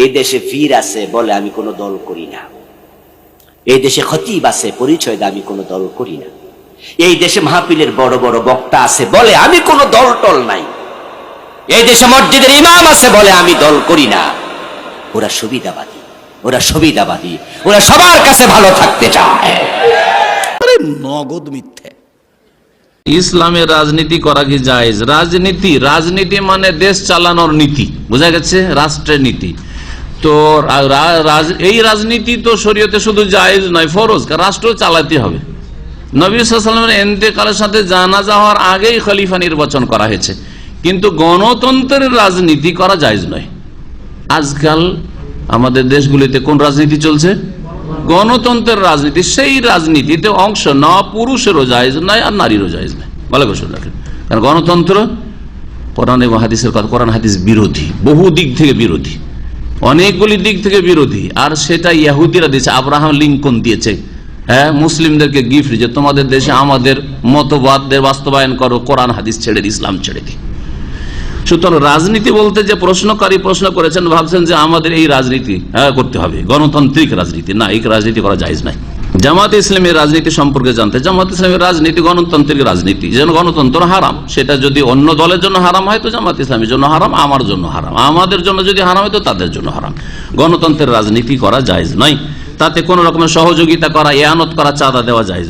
এই দেশে ফির আছে বলে আমি কোনো দল করি না। এই দেশে খতিব আছে পরিচয় আমি কোনো দল করি না। এই দেশে মাহপিলের বড় বড় বক্তা আছে বলে আমি কোনো দল টল নাই। এই দেশে মসজিদের ইমাম আছে বলে আমি দল করি না। ওরা সুবিধাবাদী ওরা সুবিধাবাদী ওরা সবার কাছে ভালো থাকতে চায়। নগদ মিথ্যে। ইসলামের রাজনীতি করা কি জায়েজ? রাজনীতি রাজনীতি মানে দেশ চালানোর নীতি। বোঝা গেছে? রাষ্ট্রের নীতি। তো এই রাজনীতি তো শরীয়তে শুধু জায়েজ নয়, ফরজ। রাষ্ট্র চালাতে হবে। নবী সাল্লামের এন্তেকালের সাথে জানাজা হওয়ার আগেই খলিফা নির্বাচন করা হয়েছে। কিন্তু গণতন্ত্রের রাজনীতি করা জায়েজ নয়। আজকাল আমাদের দেশগুলিতে কোন রাজনীতি চলছে? গণতন্ত্রের রাজনীতি। সেই রাজনীতিতে অংশ নেওয়া পুরুষেরও জায়েজ নয় আর নারীরও জায়েজ নয়। ভালো করে রাখেন। কারণ গণতন্ত্র কোরআন এবং হাদিসের কথা কোরআন হাদিস বিরোধী, বহু দিক থেকে বিরোধী। অনেকগুলি দিক থেকে বিরোধী। আর সেটা ইয়াহুদিরা দিয়েছে আব্রাহাম লিঙ্কন দিয়েছে। হ্যাঁ মুসলিমদেরকে গিফট যে তোমাদের দেশে আমাদের মতবাদদের বাস্তবায়ন করো কোরআন হাদিস ছেড়ে দি ইসলাম ছেড়ে দিই। সুতরাং রাজনীতি বলতে যে প্রশ্নকারী প্রশ্ন করেছেন ভাবছেন যে আমাদের এই রাজনীতি হ্যাঁ, করতে হবে। গণতান্ত্রিক রাজনীতি না এই রাজনীতি করা যায় নাই। জামাত ইসলামের রাজনীতি সম্পর্কে জানতে, জামাত ইসলামের রাজনীতি গণতান্ত্রিক রাজনীতি যেন গণতন্ত্র হারাম, সেটা যদি অন্য দলের জন্য হারাম হয় তো জামাত ইসলামের জন্য হারাম, আমার জন্য হারাম। আমাদের জন্য যদি হারাম হয় তো তাদের জন্য হারাম। গণতন্ত্রের রাজনীতি করা যায় নয়। তাতে কোনো রকমের সহযোগিতা করা, এয়ানত করা, চাঁদা দেওয়া যায়